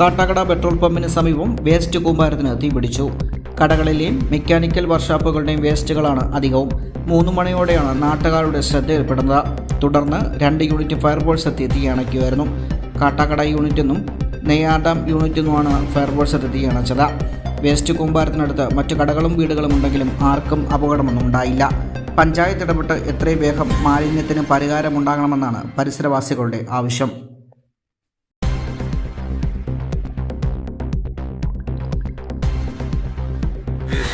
Kattakada petrol പമ്പിന് സമീപം waste കൂമ്പാരത്തിന് തീപിടിച്ചു കടകളിലെയും മെക്കാനിക്കൽ വർക്ക്ഷോപ്പുകളുടെയും വേസ്റ്റുകളാണ് അധികവും. മൂന്ന് മണിയോടെയാണ് നാട്ടുകാരുടെ ശ്രദ്ധയിൽപ്പെടുന്നത് തുടർന്ന് രണ്ട് യൂണിറ്റ് ഫയർഫോഴ്സ് എത്തി തീ അണയ്ക്കുമായിരുന്നു. കാട്ടാക്കട യൂണിറ്റെന്നും നെയ്യാർഡാം യൂണിറ്റെന്നുമാണ് ഫയർഫോഴ്സ് എത്തി തീ അണച്ചത്. വേസ്റ്റ് കൂമ്പാരത്തിനടുത്ത് മറ്റു കടകളും വീടുകളും ഉണ്ടെങ്കിലും ആർക്കും അപകടമൊന്നും ഉണ്ടായില്ല. പഞ്ചായത്ത് ഇടപെട്ട് എത്രയും വേഗം മാലിന്യത്തിന് പരിഹാരമുണ്ടാകണമെന്നാണ് പരിസരവാസികളുടെ ആവശ്യം.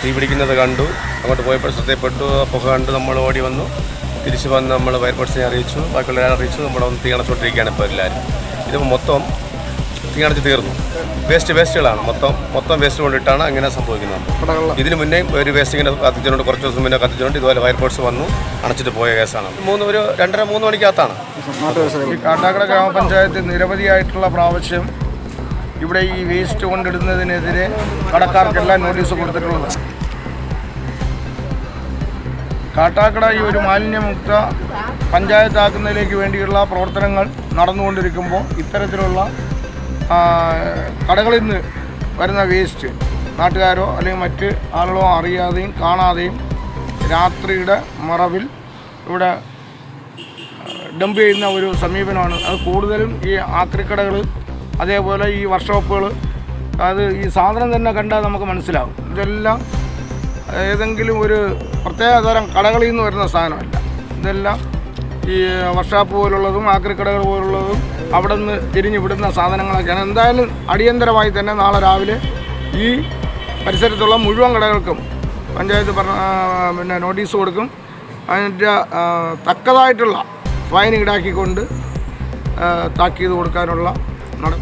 തീ പിടിക്കുന്നത് കണ്ടു. അങ്ങോട്ട് പോയപ്പോൾ ശ്രദ്ധയപ്പെട്ടു ആ പുക കണ്ട് നമ്മൾ ഓടി വന്നു. തിരിച്ച് വന്ന് നമ്മൾ ഫയർഫോഴ്സിനെ അറിയിച്ചു. ബാക്കിയുള്ളവരെ അറിയിച്ചു. നമ്മൾ ഒന്ന് തീ അണച്ചുകൊണ്ടിരിക്കുകയാണ് ഇപ്പോൾ എല്ലാവരും. ഇതിപ്പോൾ മൊത്തം തീ അണച്ച് തീർന്നു. വേസ്റ്റ് വേസ്റ്റുകളാണ്. മൊത്തം മൊത്തം വേസ്റ്റ് കൊണ്ടിട്ടാണ് അങ്ങനെ സംഭവിക്കുന്നത്. ഇതിന് മുന്നേ ഒരു വേസ്റ്റ് ഇങ്ങനെ കത്തിച്ചുകൊണ്ട് കുറച്ച് ദിവസം മുന്നേ കത്തിച്ചുകൊണ്ട് ഇതുപോലെ ഫയർഫോഴ്സ് വന്നു. അണച്ചിട്ട് പോയ കേസാണ്. മൂന്ന് ഒരു രണ്ടര മൂന്ന് മണിക്കകത്താണ്. ഈ കാട്ടാക്കട ഗ്രാമപഞ്ചായത്ത് നിരവധിയായിട്ടുള്ള പ്രാവശ്യം ഇവിടെ ഈ വേസ്റ്റ് കൊണ്ടിടുന്നതിനെതിരെ കടക്കാർക്കെല്ലാം നോട്ടീസ് കൊടുത്തിട്ടുള്ളത്. കാട്ടാക്കട ഈ ഒരു മാലിന്യമുക്ത പഞ്ചായത്താക്കുന്നതിലേക്ക് വേണ്ടിയുള്ള പ്രവർത്തനങ്ങൾ നടന്നുകൊണ്ടിരിക്കുമ്പോൾ ഇത്തരത്തിലുള്ള കടകളിൽ നിന്ന് വരുന്ന വേസ്റ്റ് നാട്ടുകാരോ അല്ലെങ്കിൽ മറ്റ് ആളുകളോ അറിയാതെയും കാണാതെയും രാത്രിയുടെ മറവിൽ ഇവിടെ ഡംപ് ചെയ്യുന്ന ഒരു സമീപനമാണ്. അത് കൂടുതലും ഈ ആക്രിക്കടകൾ അതേപോലെ ഈ വർക്ക്ഷോപ്പുകൾ അത് ഈ സാധനം തന്നെ കണ്ടാൽ നമുക്ക് മനസ്സിലാവും. ഇതെല്ലാം ഏതെങ്കിലും ഒരു പ്രത്യേക തരം കടകളിൽ നിന്ന് വരുന്ന സാധനമല്ല. ഇതെല്ലാം ഈ വർഷാപ്പ് പോലുള്ളതും ആക്രിക്കടകൾ പോലുള്ളതും അവിടെ നിന്ന് തിരിഞ്ഞ് വിടുന്ന സാധനങ്ങളൊക്കെയാണ്. എന്തായാലും അടിയന്തരമായി തന്നെ നാളെ രാവിലെ ഈ പരിസരത്തുള്ള മുഴുവൻ കടകൾക്കും പഞ്ചായത്ത് പറഞ്ഞ പിന്നെ നോട്ടീസ് കൊടുക്കും. അതിന്റെ തക്കതായിട്ടുള്ള ഫൈൻ ഈടാക്കിക്കൊണ്ട് താക്കീത് കൊടുക്കാനുള്ള നട